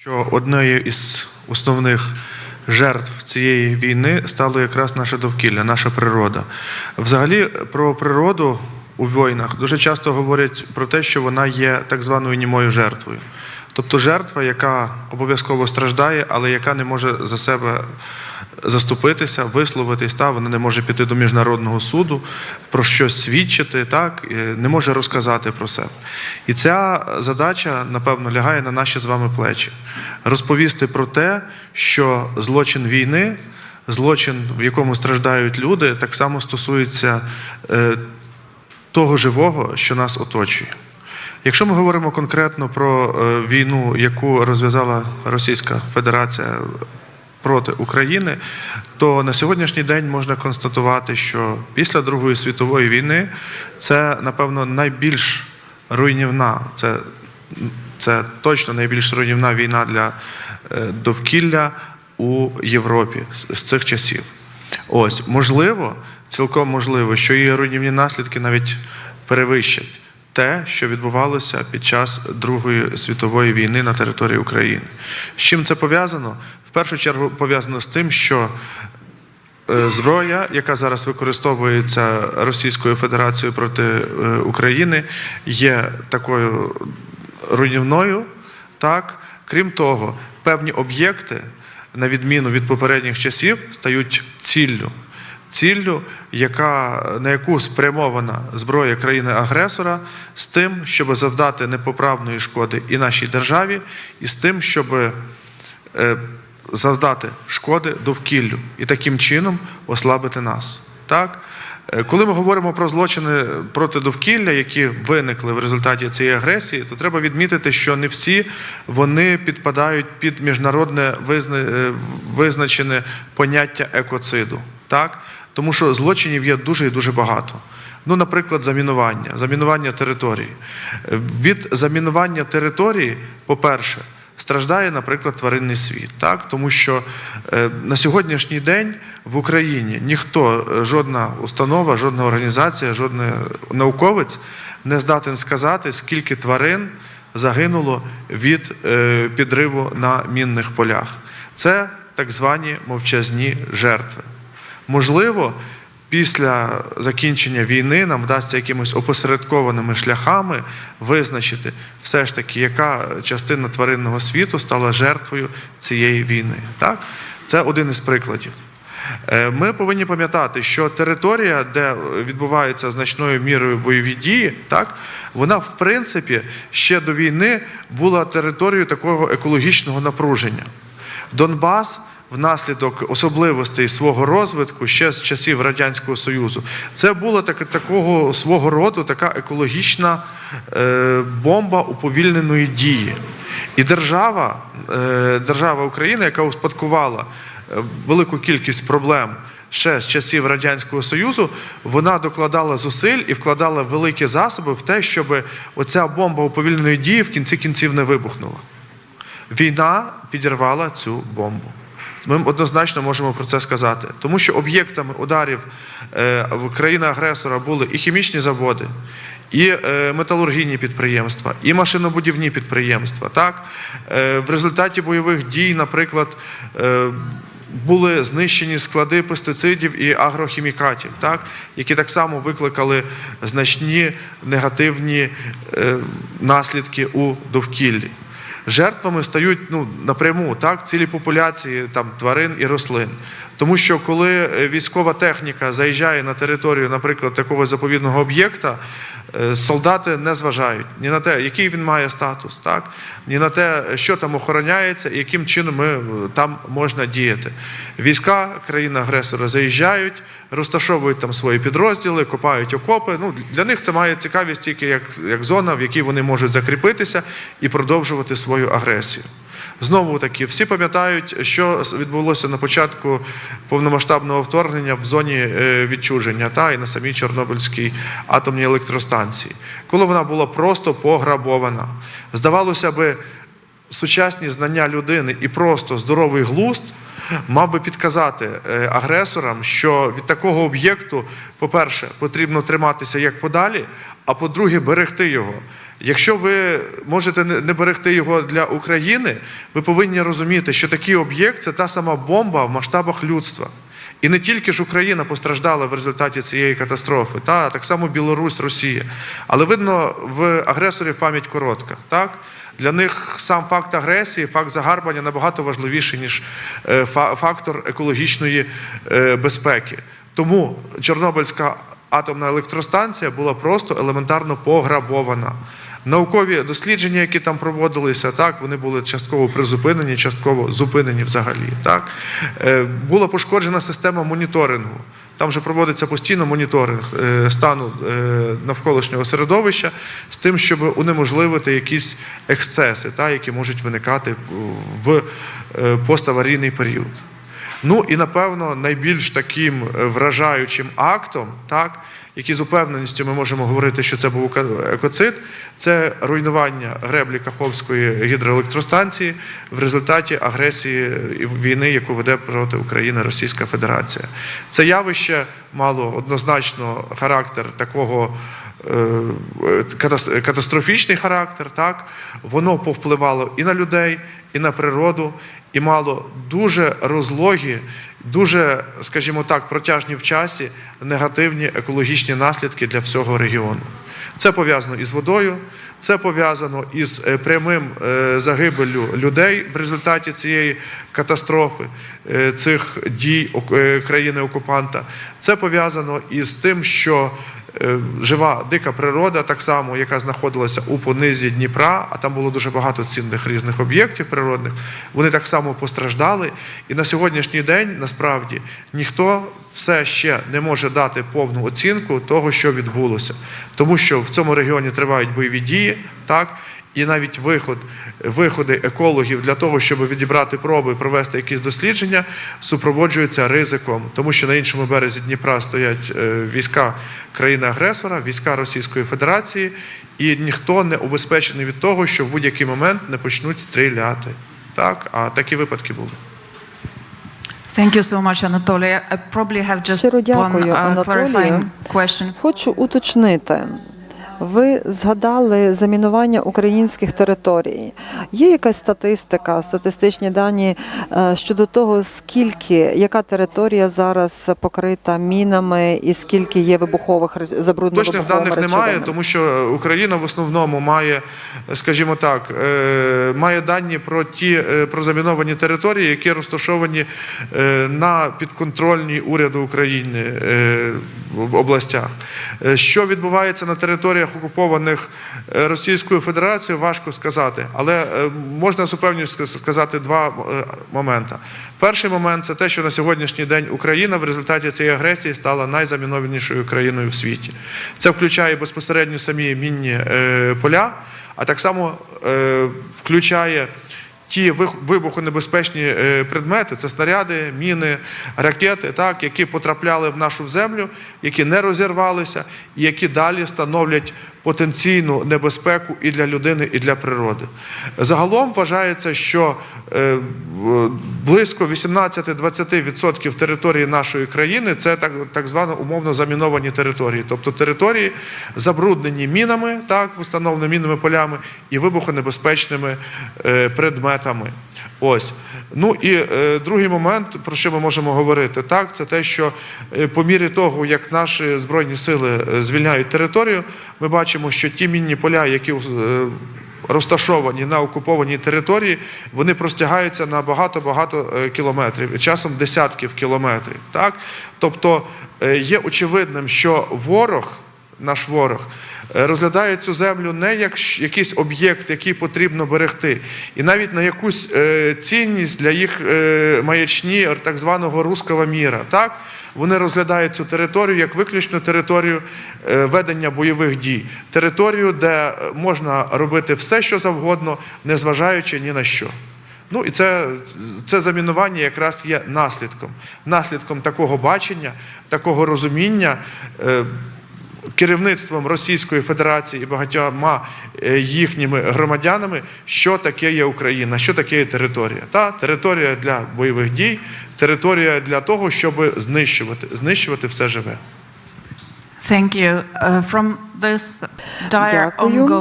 що однією із основних жертв цієї війни стало якраз наше довкілля, наша природа. Взагалі, про природу у війнах дуже часто говорять про те, що вона є так званою німою жертвою. Тобто жертва, яка обов'язково страждає, але яка не може за себе заступитися, висловитись, та вона не може піти до міжнародного суду, про щось свідчити, так не може розказати про себе. І ця задача, напевно, лягає на наші з вами плечі. Розповісти про те, що злочин війни, злочин, в якому страждають люди, так само стосується е, того живого, що нас оточує. Якщо ми говоримо конкретно про е, війну, яку розв'язала Російська Федерація проти України, то на сьогоднішній день можна констатувати, що після Другої світової війни це, напевно, найбільш руйнівна, це, це точно найбільш руйнівна війна для е, довкілля у Європі з, з цих часів. Ось, можливо, цілком можливо, що її руйнівні наслідки навіть перевищать те, що відбувалося під час Другої світової війни на території України. З чим це пов'язано? В першу чергу пов'язано з тим, що е, зброя, яка зараз використовується Російською Федерацією проти е, України, є такою руйнівною. Так? Крім того, певні об'єкти, на відміну від попередніх часів, стають ціллю. Ціллю, яка, на яку спрямована зброя країни-агресора, з тим, щоб завдати непоправної шкоди і нашій державі, і з тим, щоб е, завдати шкоди довкіллю і таким чином ослабити нас. Так? Е, Коли ми говоримо про злочини проти довкілля, які виникли в результаті цієї агресії, то треба відмітити, що не всі вони підпадають під міжнародне е, визначене поняття екоциду. Так? Тому що злочинів є дуже і дуже багато. Ну, наприклад, замінування, замінування території. Від замінування території, по-перше, страждає, наприклад, тваринний світ, так? тому що е, на сьогоднішній день в Україні ніхто, е, жодна установа, жодна організація, жодний науковець не здатен сказати, скільки тварин загинуло від е, підриву на мінних полях. Це так звані мовчазні жертви. Можливо, після закінчення війни нам вдасться якимось опосередкованими шляхами визначити все ж таки, яка частина тваринного світу стала жертвою цієї війни. Так? Це один із прикладів. Е, Ми повинні пам'ятати, що територія, де відбуваються значною мірою бойові дії, так, вона в принципі ще до війни була територією такого екологічного напруження. Донбас внаслідок особливостей свого розвитку ще з часів Радянського Союзу, це була так, такого свого роду така екологічна е, бомба уповільненої дії. І держава, е, держава України, яка успадкувала е, велику кількість проблем ще з часів Радянського Союзу, вона докладала зусиль і вкладала великі засоби в те, щоб оця бомба уповільненої дії в кінці кінців не вибухнула. Війна підірвала цю бомбу. Ми однозначно можемо про це сказати, тому що об'єктами ударів е, в країни-агресора були і хімічні заводи, і е, металургійні підприємства, і машинобудівні підприємства. Так? Е, В результаті бойових дій, наприклад, були знищені склади пестицидів і агрохімікатів, так? які так само викликали значні негативні е, наслідки у довкіллі. Жертвами стають ну, напряму так, цілі популяції там, тварин і рослин. Тому що коли е, військова техніка заїжджає на територію, наприклад, такого заповідного об'єкта, е, солдати не зважають ні на те, який він має статус, так, ні на те, що там охороняється і яким чином ми, е, там можна діяти. Війська країни-агресора заїжджають, розташовують там свої підрозділи, копають окопи. Ну, для них це має цікавість тільки як, як зона, в якій вони можуть закріпитися і продовжувати свою агресію. Знову таки, всі пам'ятають, що відбулося на початку повномасштабного вторгнення в зоні е, відчуження та і на самій Чорнобильській атомній електростанції, коли вона була просто пограбована. Здавалося би, сучасні знання людини і просто здоровий глузд мав би підказати е, агресорам, що від такого об'єкту, по-перше, потрібно триматися як подалі, а по-друге, берегти його. Якщо ви можете не берегти його для України, ви повинні розуміти, що такий об'єкт це та сама бомба в масштабах людства. І не тільки ж Україна постраждала в результаті цієї катастрофи, та так само Білорусь, Росія. Але видно, в агресорів пам'ять коротка. Так? Для них сам факт агресії, факт загарбання набагато важливіший, ніж е, фактор екологічної е, безпеки. Тому Чорнобильська атомна електростанція була просто елементарно пограбована. Наукові дослідження, які там проводилися, так вони були частково призупинені, частково зупинені взагалі. Так Е, була пошкоджена система моніторингу. Там вже проводиться постійно моніторинг е, стану е, навколишнього середовища з тим, щоб унеможливити якісь ексцеси, та, які можуть виникати в поставарійний період. Ну і напевно найбільш таким вражаючим актом, так, який з упевненістю ми можемо говорити, що це був екоцид, це руйнування греблі Каховської гідроелектростанції в результаті агресії і війни, яку веде проти України Російська Федерація. Це явище мало однозначно характер такого. е, Катастрофічний характер, так воно повпливало і на людей, і на природу, і мало дуже розлогі, дуже, скажімо так, протяжні в часі негативні екологічні наслідки для всього регіону. Це пов'язано із водою, це пов'язано із е, прямим е, загибеллю людей в результаті цієї катастрофи, е, цих дій е, країни-окупанта. Це пов'язано із тим, що жива дика природа, так само, яка знаходилася у понизі Дніпра, а там було дуже багато цінних різних об'єктів природних, вони так само постраждали. І на сьогоднішній день насправді ніхто все ще не може дати повну оцінку того, що відбулося, тому що в цьому регіоні тривають бойові дії, так. І навіть виход, виходи екологів для того, щоб відібрати проби, провести якісь дослідження, супроводжуються ризиком, тому що на іншому березі Дніпра стоять е, війська країни-агресора, війська Російської Федерації, і ніхто не убезпечений від того, що в будь-який момент не почнуть стріляти. Так, а такі випадки були. Thank you so much, Anatoly. I probably have just Щиро one дякую, uh, clarifying question. Хочу уточнити. Ви згадали замінування українських територій. Є якась статистика, статистичні дані е, щодо того, скільки яка територія зараз покрита мінами і скільки є вибухових забруднених Точних даних немає, тому що Україна в основному має, скажімо так, е, має дані про ті е, про заміновані території, які розташовані на підконтрольній уряду України в областях. Що відбувається на територіях окупованих е, Російською Федерацією, важко сказати, але е, можна з упевненістю сказати два е, моменти. Перший момент це те, що на сьогоднішній день Україна в результаті цієї агресії стала найзамінованішою країною в світі. Це включає безпосередньо самі мінні поля, а так само включає ті вибухонебезпечні е, предмети, це снаряди, міни, ракети, так, які потрапляли в нашу землю, які не розірвалися, і які далі становлять потенційну небезпеку і для людини, і для природи. Загалом вважається, що е, близько 18-20% території нашої країни це так, так звано умовно заміновані території, тобто території забруднені мінами, так, встановленими мінними полями і вибухонебезпечними е, предметами. Ось. Ну і е, другий момент, про що ми можемо говорити, так, це те, що е, по мірі того, як наші збройні сили е, звільняють територію, ми бачимо, що ті мінні поля, які розташовані на окупованій території, вони простягаються на багато-багато кілометрів, часом десятків кілометрів. Так? Тобто є очевидним, що ворог, наш ворог, е, розглядає цю землю не як якийсь об'єкт, який потрібно берегти, і навіть на якусь е, цінність для їх е, маячні так званого руского міра. Так? Вони розглядають цю територію як виключно територію ведення бойових дій, територію, де можна робити все, що завгодно, незважаючи ні на що. Ну і це, це замінування якраз є наслідком, наслідком такого бачення, такого розуміння. Керівництвом Російської Федерації і багатьма е, їхніми громадянами, що таке є Україна, що таке є територія. Та територія для бойових дій, територія для того, щоб знищувати, знищувати все живе. Thank you. Uh, from this dire Дякую. ongoing